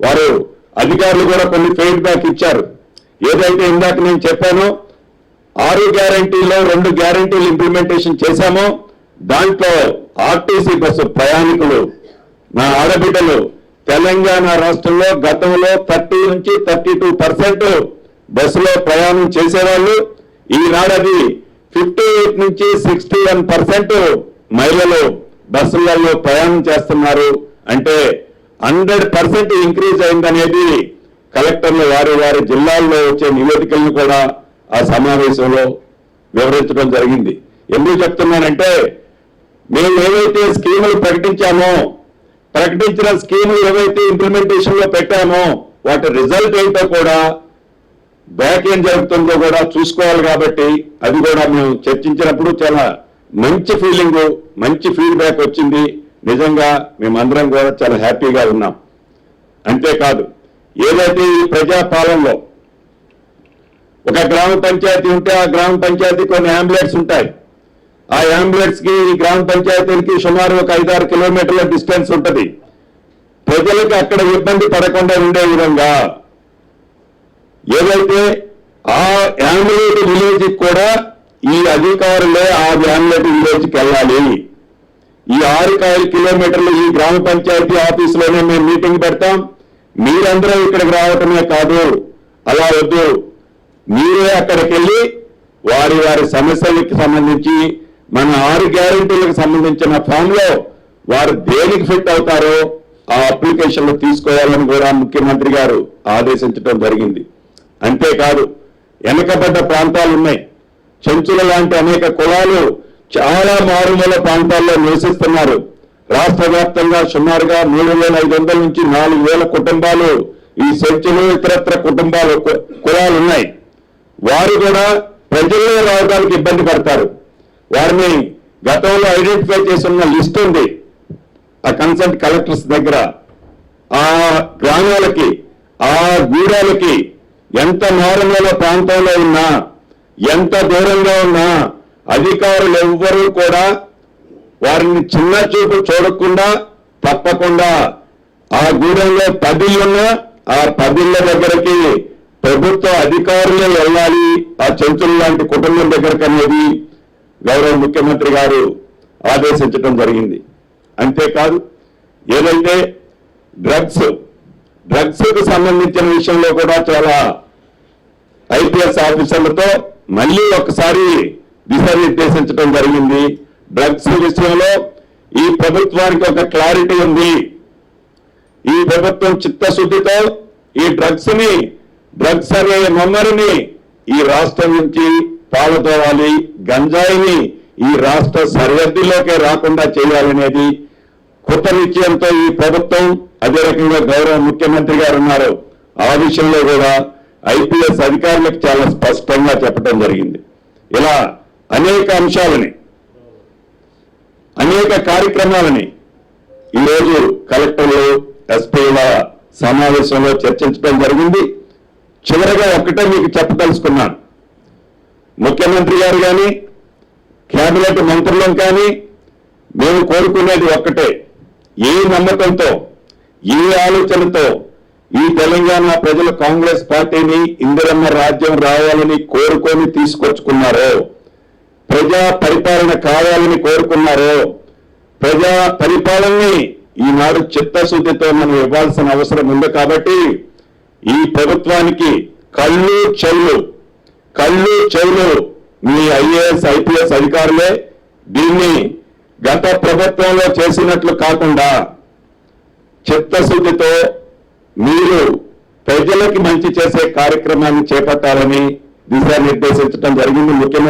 వారు అధికారులు కూడా కొన్ని ఫీడ్బ్యాక్ ఇచ్చారు. ఏదైతే ఇందాక నేను చెప్పానో ఆరు గ్యారంటీలో రెండు గ్యారంటీలు ఇంప్లిమెంటేషన్ చేశామో దాంట్లో ఆర్టీసీ బస్సు ప్రయాణికులు నా ఆడబిడ్డలు తెలంగాణ రాష్ట్రంలో గతంలో థర్టీ నుంచి థర్టీ టూ పర్సెంట్ బస్సులో ప్రయాణం చేసేవాళ్ళు ఈనాడది ఫిఫ్టీ ఎయిట్ నుంచి సిక్స్టీ వన్ పర్సెంట్ మహిళలు బస్సులలో ప్రయాణం చేస్తున్నారు. అంటే హండ్రెడ్ పర్సెంట్ ఇంక్రీజ్ అయిందనేది కలెక్టర్లు వారి వారి జిల్లాల్లో వచ్చే నివేదికలను కూడా ఆ సమావేశంలో వివరించడం జరిగింది. ఎందుకు చెప్తున్నానంటే మేము ఏవైతే స్కీములు ప్రకటించామో ప్రకటించిన స్కీములు ఏవైతే ఇంప్లిమెంటేషన్లో పెట్టామో వాటి రిజల్ట్ ఏంటో కూడా బ్యాక్ ఏం జరుగుతుందో కూడా చూసుకోవాలి కాబట్టి అది కూడా మేము చర్చించినప్పుడు చాలా మంచి ఫీలింగ్ మంచి ఫీడ్బ్యాక్ వచ్చింది. నిజంగా మేమందరం కూడా చాలా హ్యాపీగా ఉన్నాం. అంతేకాదు ఏదైతే ఈ ప్రజాపాలనలో ఒక గ్రామ పంచాయతీ ఉంటే ఆ గ్రామ పంచాయతీ కొన్ని అంబులెట్స్ ఉంటాయి. ఆ అంబులెట్స్కి ఈ గ్రామ పంచాయతీలకి సుమారు ఒక ఐదారు కిలోమీటర్ల డిస్టెన్స్ ఉంటుంది. ప్రజలకు అక్కడ ఇబ్బంది పడకుండా ఉండే విధంగా ఏదైతే ఆ యామ్యులేట్ విలేజ్ కూడా ఈ అధికారులే ఆ యామ్యులేట్ విలేజ్కి వెళ్ళాలి. ఈ ఆరు కాయల కిలోమీటర్లు ఈ గ్రామ పంచాయతీ ఆఫీసులోనే మేము మీటింగ్ పెడతాం. మీరందరూ ఇక్కడికి రావటమే కాదు అలా వద్దు. మీరే అక్కడికి వెళ్ళి వారి వారి సమస్యలకు సంబంధించి మన ఆరు గ్యారెంటీలకు సంబంధించిన ఫామ్లో వారు దేనికి ఫిట్ అవుతారో ఆ అప్లికేషన్లు తీసుకోవాలని కూడా ముఖ్యమంత్రి గారు ఆదేశించడం జరిగింది. అంతేకాదు వెనకబడ్డ ప్రాంతాలు ఉన్నాయి చెంచుల లాంటి అనేక కులాలు చాలా మారుమూల ప్రాంతాల్లో నివసిస్తున్నారు. రాష్ట్ర వ్యాప్తంగా సుమారుగా మూడు వేల ఐదు వందల నుంచి నాలుగు వేల కుటుంబాలు ఈ చెంచులు ఇతరత్ర కుటుంబాలు కులాలు ఉన్నాయి వారు కూడా ప్రజల్లో రావడానికి ఇబ్బంది పడతారు. వారిని గతంలో ఐడెంటిఫై చేసిన లిస్ట్ ఉంది. ఆ కన్సల్ట్ కలెక్టర్స్ దగ్గర. ఆ గ్రామాలకి ఆ గూడాలకి ఎంత మారుమూల ప్రాంతంలో ఉన్నా ఎంత దూరంగా ఉన్నా అధికారులు ఎవ్వరూ కూడా వారిని చిన్న చూపు చూడకుండా తప్పకుండా ఆ గూడెంలో పదిళ్ళున్నా ఆ పదిళ్ళ దగ్గరికి ప్రభుత్వ అధికారులే వెళ్ళాలి. ఆ చెంచుల లాంటి కుటుంబం దగ్గరకు అనేది గౌరవ ముఖ్యమంత్రి గారు ఆదేశించడం జరిగింది. అంతేకాదు ఏదైతే డ్రగ్స్ డ్రగ్స్కు సంబంధించిన విషయంలో కూడా చాలా ఐపీఎస్ ఆఫీసర్లతో మళ్ళీ ఒకసారి దిశానిర్దేశించడం జరిగింది. డ్రగ్స్ విషయంలో ఈ ప్రభుత్వానికి ఒక క్లారిటీ ఉంది. ఈ ప్రభుత్వం చిత్తశుద్ధితో ఈ డ్రగ్స్ని డ్రగ్స్ అనే మమ్మరిని ఈ రాష్ట్రం నుంచి పాలతోవాలి. గంజాయిని ఈ రాష్ట్ర సరిహద్దులోకే రాకుండా చేయాలనేది కొత్త నిశ్చయంతో ఈ ప్రభుత్వం అదే రకంగా గౌరవ ముఖ్యమంత్రి గారు ఉన్నారు. ఆ విషయంలో కూడా ఐపీఎస్ అధికారులకు చాలా స్పష్టంగా చెప్పడం జరిగింది. ఇలా అనేక అంశాలని అనేక కార్యక్రమాలని ఈరోజు కలెక్టర్లు ఎస్పీల సమావేశంలో చర్చించడం జరిగింది. చివరగా ఒక్కటే మీకు చెప్పదలుచుకున్నాను. ముఖ్యమంత్రి గారు కానీ కేబినెట్ మంత్రులను కానీ మేము కోరుకునేది ఒక్కటే. ఏ నమ్మకంతో ఏ ఆలోచనతో ఈ తెలంగాణ ప్రజలు కాంగ్రెస్ పార్టీని ఇందిరమ్మ రాజ్యం రావాలని కోరుకొని తీసుకొచ్చుకున్నారో ప్రజా పరిపాలన కావాలని కోరుకున్నారో ప్రజా పరిపాలనని ఈనాడు చిత్తశుద్ధితో మనం ఇవ్వాల్సిన అవసరం ఉంది కాబట్టి ఈ ప్రభుత్వానికి కళ్ళు చెవులు కళ్ళు చెవులు మీ ఐఏఎస్ ఐపీఎస్ అధికారులే దీన్ని గత ప్రభుత్వంలో చేసినట్లు కాకుండా చిత్తశుద్ధితో మీరు ప్రజలకి మంచి చేసే కార్యక్రమాన్ని చేపట్టాలని దిశానిర్దేశించడం జరిగింది. ముఖ్యమంత్రి